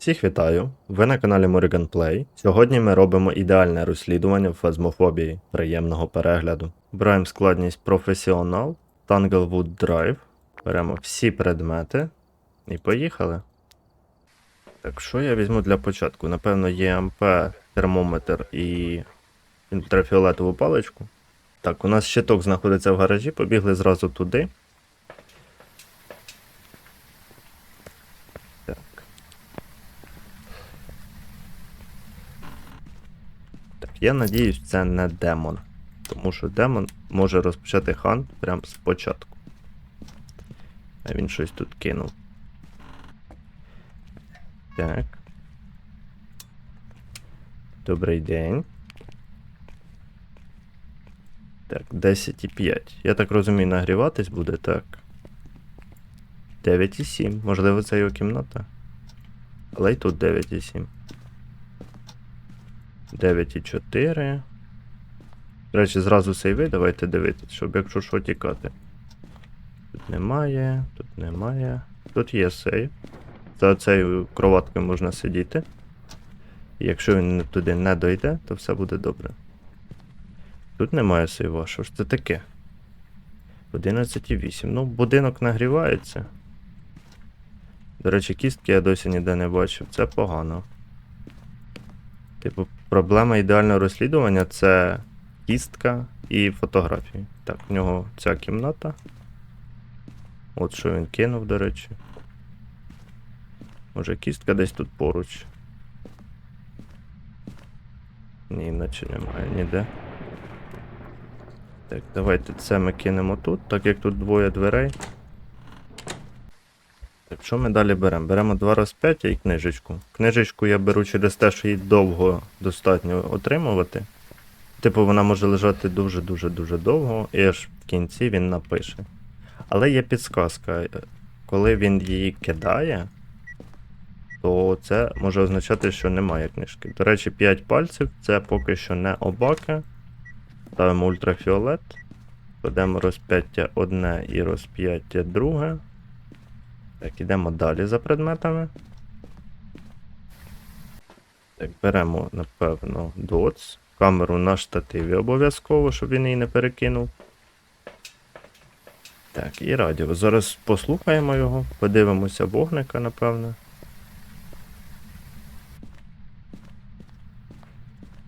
Всіх вітаю! Ви на каналі Morrigan Play. Сьогодні ми робимо ідеальне розслідування в фазмофобії. Приємного перегляду. Беремо складність професіонал, Tanglewood Drive. Беремо всі предмети і поїхали. Так, що я візьму для початку? Напевно, ЄМП, термометр і ультрафіолетову паличку. Так, у нас щиток знаходиться в гаражі, побігли зразу туди. Я надіюсь, це не демон. Тому що демон може розпочати хан прямо спочатку. А він щось тут кинув. Так. Добрий день. Так, 10,5. Я так розумію, нагріватись буде, так. 9,7. Можливо, це його кімната. Але й тут 9,7. 9,4. До речі, зразу сейви, давайте дивитись, щоб якщо що тікати. Тут немає, тут немає. Тут є сейв. За цією кроваткою можна сидіти. І якщо він туди не дойде, то все буде добре. Тут немає сейва, що ж це таке? 11,8. Ну, будинок нагрівається. До речі, кістки я досі ніде не бачив. Це погано. Типу, проблема ідеального розслідування це кістка і фотографії. Так, в нього ця кімната. От що він кинув, до речі. Може кістка десь тут поруч. Ні, іначе немає ніде. Так, давайте це ми кинемо тут, так як тут двоє дверей. Так, що ми далі беремо? Беремо два розп'яття і книжечку. Книжечку я беру через те, що її довго достатньо отримувати. Типу, вона може лежати дуже-дуже-дуже довго, і аж в кінці він напише. Але є підсказка. Коли він її кидає, то це може означати, що немає книжки. До речі, 5 пальців це поки що не обаки. Ставимо ультрафіолет. Кладемо розп'яття одне і розп'яття друге. Так, ідемо далі за предметами. Так, беремо, напевно, доц. Камеру на штативі обов'язково, щоб він її не перекинув. Так, і радіо. Зараз послухаємо його, подивимося вогника, напевно.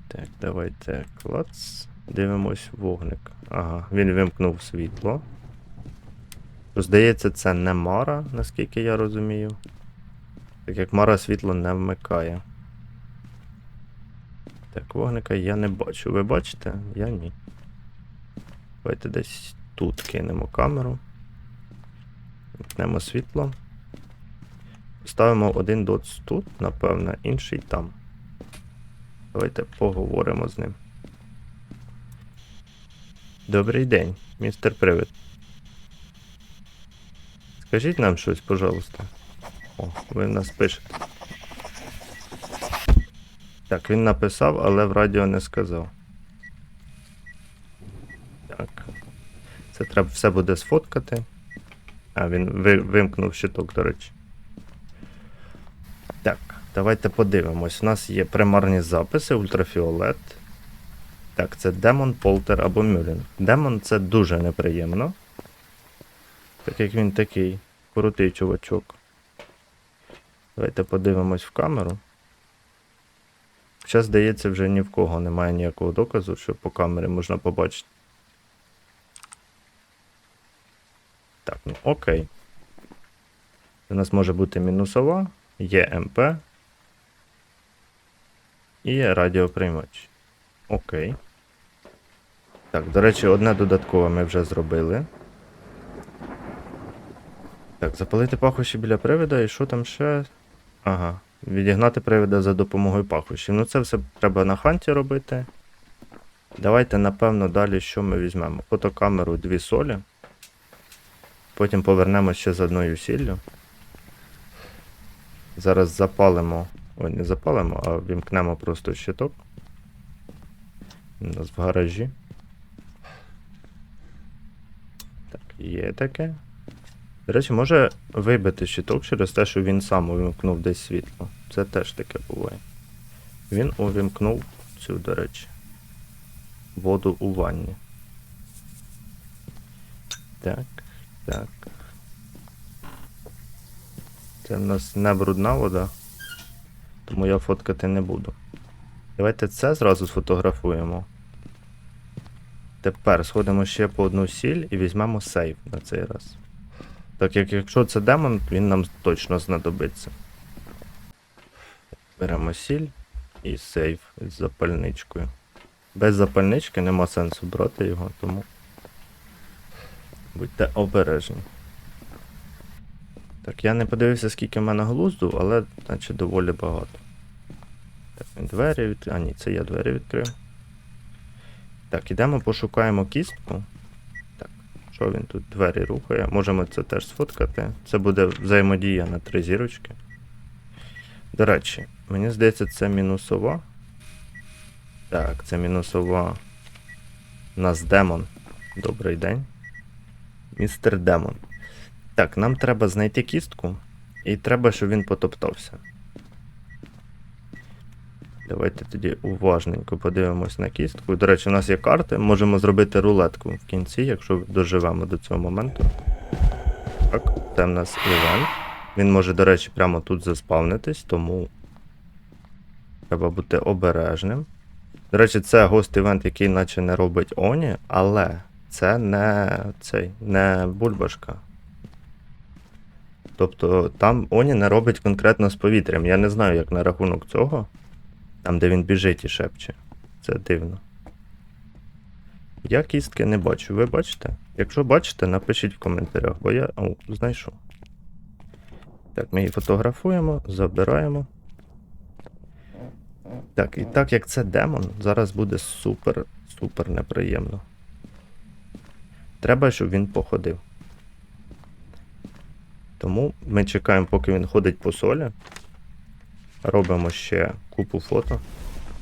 Так, давайте клац. Дивимось вогник. Ага, він вимкнув світло. Здається, це не Мара, наскільки я розумію. Так як Мара світло не вмикає. Так, вогника я не бачу. Ви бачите? Я ні. Давайте десь тут кинемо камеру. Вмкнемо світло. Ставимо один доц тут, напевно, інший там. Давайте поговоримо з ним. Добрий день, містер Привид. Скажіть нам щось, пожалуйста. О, ви нас пишете. Так, він написав, але в радіо не сказав. Так. Це треба все буде сфоткати. А, він ви, вимкнув щиток, до речі. Так, давайте подивимось. У нас є примарні записи, ультрафіолет. Так, це демон, полтер або мюлін. Демон це дуже неприємно. Так як він такий крутий чувачок. Давайте подивимось в камеру. Зараз, здається, вже ні в кого немає ніякого доказу, що по камері можна побачити. Так, ну окей. У нас може бути мінусова, є МП і радіоприймач. Окей. Так, до речі, одне додаткове ми вже зробили. Так, запалити пахощі біля привида, і що там ще? Ага. Відігнати привида за допомогою пахощів. Ну це все треба на ханті робити. Давайте, напевно, далі що ми візьмемо? Фотокамеру дві солі. Потім повернемося ще з одною сіллю. Зараз запалимо. Ой, не запалимо, а вімкнемо просто щиток. У нас в гаражі. Так, є таке. До речі, може вибити щиток через те, що він сам увімкнув десь світло. Це теж таке буває. Він увімкнув цю, до речі, воду у ванні. Так, так. Це в нас не брудна вода, тому я фоткати не буду. Давайте це зразу сфотографуємо. Тепер сходимо ще по одну сіль і візьмемо сейф на цей раз. Так як якщо це демон, він нам точно знадобиться. Беремо сіль і сейф з запальничкою. Без запальнички нема сенсу брати його, тому будьте обережні. Так, я не подивився, скільки в мене глузду, але наче доволі багато. Так, двері від... А ні, це я двері відкрив. Так, ідемо пошукаємо кістку. Що він тут двері рухає? Можемо це теж сфоткати. Це буде взаємодія на три зірочки. До речі, мені здається, це мінусова. Так, це мінусова. У нас демон. Добрий день. Містер Демон. Так, нам треба знайти кістку, і треба, щоб він потоптався. Давайте тоді уважненько подивимось на кістку. До речі, у нас є карти, можемо зробити рулетку в кінці, якщо доживемо до цього моменту. Так, це в нас івент. Він може, до речі, прямо тут заспавнитись, тому треба бути обережним. До речі, це гост івент, який наче не робить Оні, але це не цей, не бульбашка. Тобто там Оні не робить конкретно з повітрям. Я не знаю, як на рахунок цього. Там, де він біжить і шепче. Це дивно. Я кістки не бачу. Ви бачите? Якщо бачите, напишіть в коментарях, бо я. О, знайшов. Так, ми її фотографуємо, забираємо. Так, і так як це демон, зараз буде супер, супер неприємно. Треба, щоб він походив. Тому ми чекаємо, поки він ходить по солі. Робимо ще купу фото.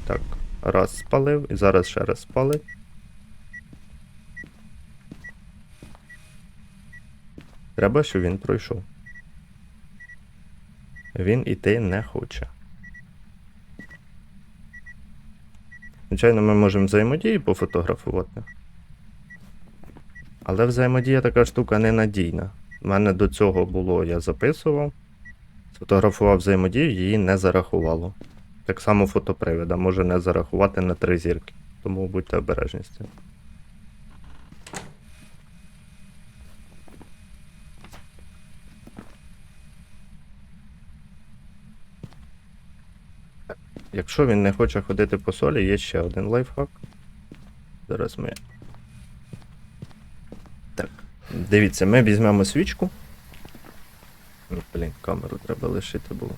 Так, раз спалив і зараз ще раз спалив. Треба, щоб він пройшов. Він іти не хоче. Звичайно, ми можемо взаємодію пофотографувати. Але взаємодія така штука ненадійна. У мене до цього було, я записував, сфотографував взаємодію, її не зарахувало. Так само фотопривода може не зарахувати на три зірки. Тому будьте обережні з цим. Якщо він не хоче ходити по солі, є ще один лайфхак. Зараз ми. Так. Дивіться, ми візьмемо свічку. Камеру треба лишити було.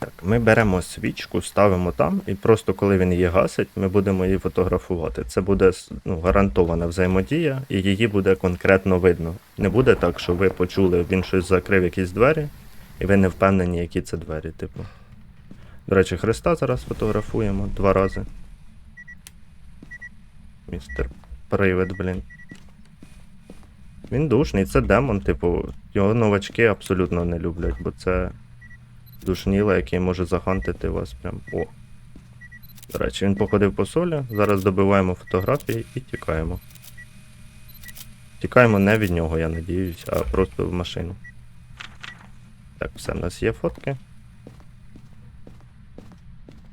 Так, ми беремо свічку, ставимо там, і просто коли він її гасить, ми будемо її фотографувати. Це буде ну, гарантована взаємодія, і її буде конкретно видно. Не буде так, що ви почули, він щось закрив якісь двері, і ви не впевнені, які це двері, типу. До речі, Христа зараз фотографуємо два рази. Містер Привид, блін. Він душний, це демон, типу, його новачки абсолютно не люблять, бо це душніла, який може захантити вас прям. О. До речі, він походив по солі. Зараз добиваємо фотографії і тікаємо. Тікаємо не від нього, я надіюсь, а просто в машину. Так, все, в нас є фотки.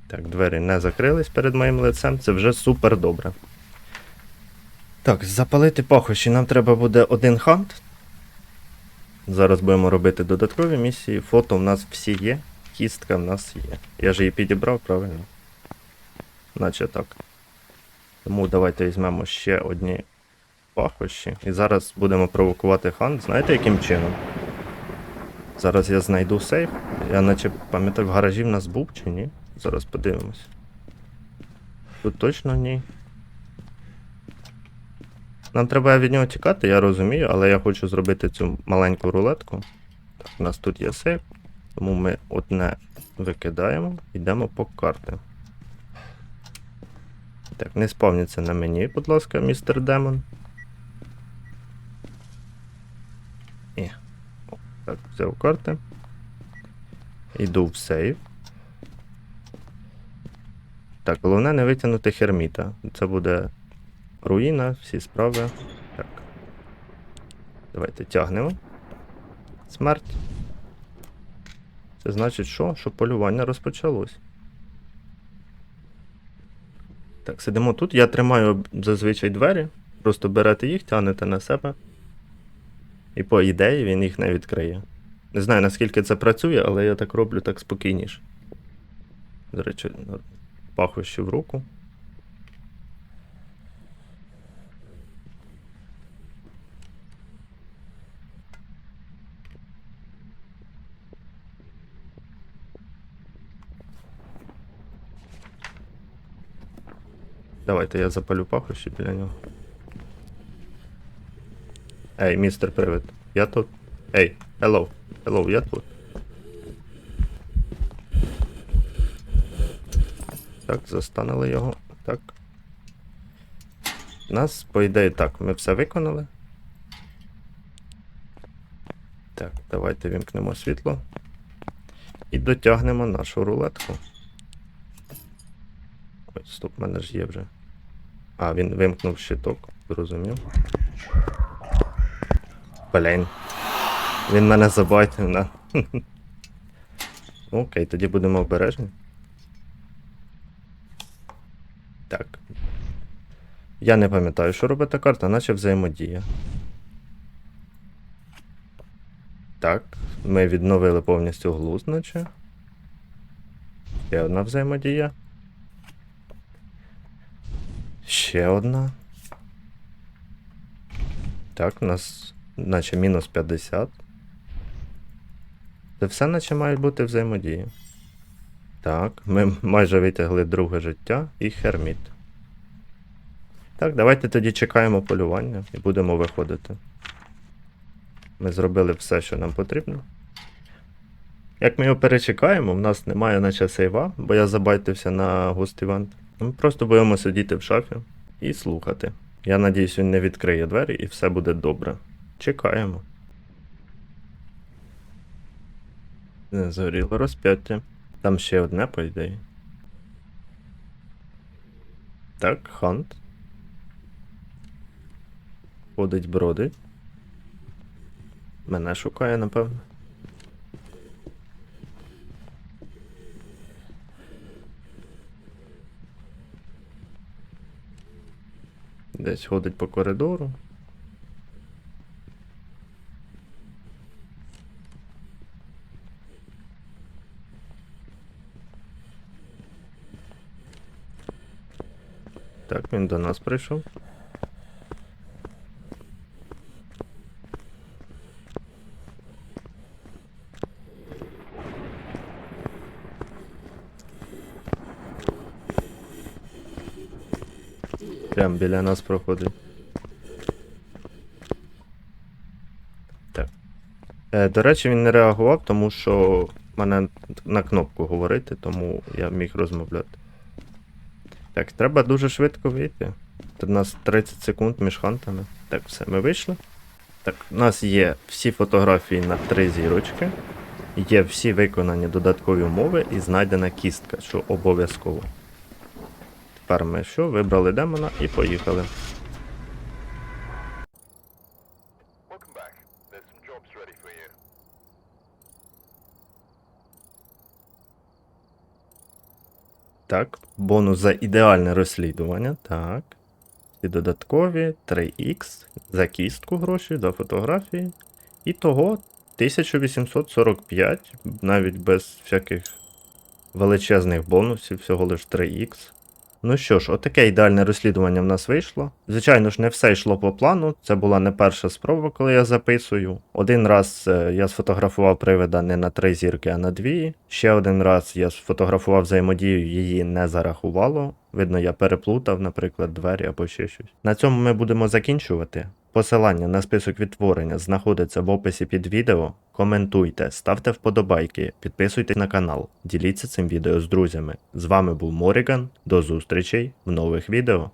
Так, двері не закрились перед моїм лицем, це вже супер добре. Так, запалити пахощі нам треба буде один хант. Зараз будемо робити додаткові місії. Фото в нас всі є, кістка в нас є. Я ж її підібрав, правильно? Наче так. Тому давайте візьмемо ще одні пахощі. І зараз будемо провокувати хант. Знаєте яким чином? Зараз я знайду сейф. Я наче пам'ятаю, в гаражі в нас був чи ні? Зараз подивимось. Тут точно ні. Нам треба від нього тікати, я розумію, але я хочу зробити цю маленьку рулетку. Так, у нас тут є сейф, тому ми одне викидаємо, йдемо по карти. Так, не спавніться на мені, будь ласка, містер Демон. І. Так, взяв карти. Йду в сейф. Так, головне не витягнути херміта. Це буде руїна, всі справи. Так. Давайте тягнемо. Смерть. Це значить що? Що полювання розпочалось. Так, сидимо тут. Я тримаю зазвичай двері. Просто берете їх, тягнете на себе. І по ідеї він їх не відкриє. Не знаю наскільки це працює, але я так роблю так спокійніше. До речі, пахощі в руку. Давайте я запалю пахощі біля нього. Ей, містер Привид, я тут. Ей, hello, hello, я тут. Так, застанили його. Так. Нас, по ідеї, так, ми все виконали. Так, давайте вімкнемо світло. І дотягнемо нашу рулетку. Ой, стоп, в мене ж є вже. А, він вимкнув щиток, зрозумів. Блін. Він мене забайтив на. Окей, тоді будемо обережні. Так. Я не пам'ятаю, що робить та карта, наче взаємодія. Так, ми відновили повністю глузд, наче. Ще одна взаємодія. Ще одна. Так, у нас наче мінус 50. Це все наче мають бути взаємодії. Так, ми майже витягли друге життя і херміт. Так, давайте тоді чекаємо полювання і будемо виходити. Ми зробили все, що нам потрібно. Як ми його перечекаємо, в нас немає наче сейва, бо я забайтився на гост івент. Ми просто будемо сидіти в шафі і слухати. Я надіюсь, він не відкриє двері і все буде добре. Чекаємо. Не згоріло розп'яття. Там ще одне, по ідеї. Так, хант. Ходить бродить. Мене шукає, напевно. Десь ходить по коридору. Так, він до нас прийшов. Прям біля нас проходить. Так. Е, до речі, він не реагував, тому що мене на кнопку говорити, тому я міг розмовляти. Так, треба дуже швидко вийти. Тут у нас 30 секунд між хантами. Так, все, ми вийшли. Так, у нас є всі фотографії на три зірочки. Є всі виконані додаткові умови і знайдена кістка, що обов'язково. Тепер ми що? Вибрали демона і поїхали. Так, бонус за ідеальне розслідування. Так. І додаткові 3х за кістку гроші, за фотографії. І того 1845, навіть без всяких величезних бонусів, всього лиш 3х. Ну що ж, отаке ідеальне розслідування в нас вийшло. Звичайно ж, не все йшло по плану. Це була не перша спроба, коли я записую. Один раз е, я сфотографував привида не на три зірки, а на дві. Ще один раз я сфотографував взаємодію, її не зарахувало. Видно, я переплутав, наприклад, двері або ще щось. На цьому ми будемо закінчувати. Посилання на список відтворення знаходиться в описі під відео. Коментуйте, ставте вподобайки, підписуйтесь на канал, діліться цим відео з друзями. З вами був Моріган. До зустрічей в нових відео.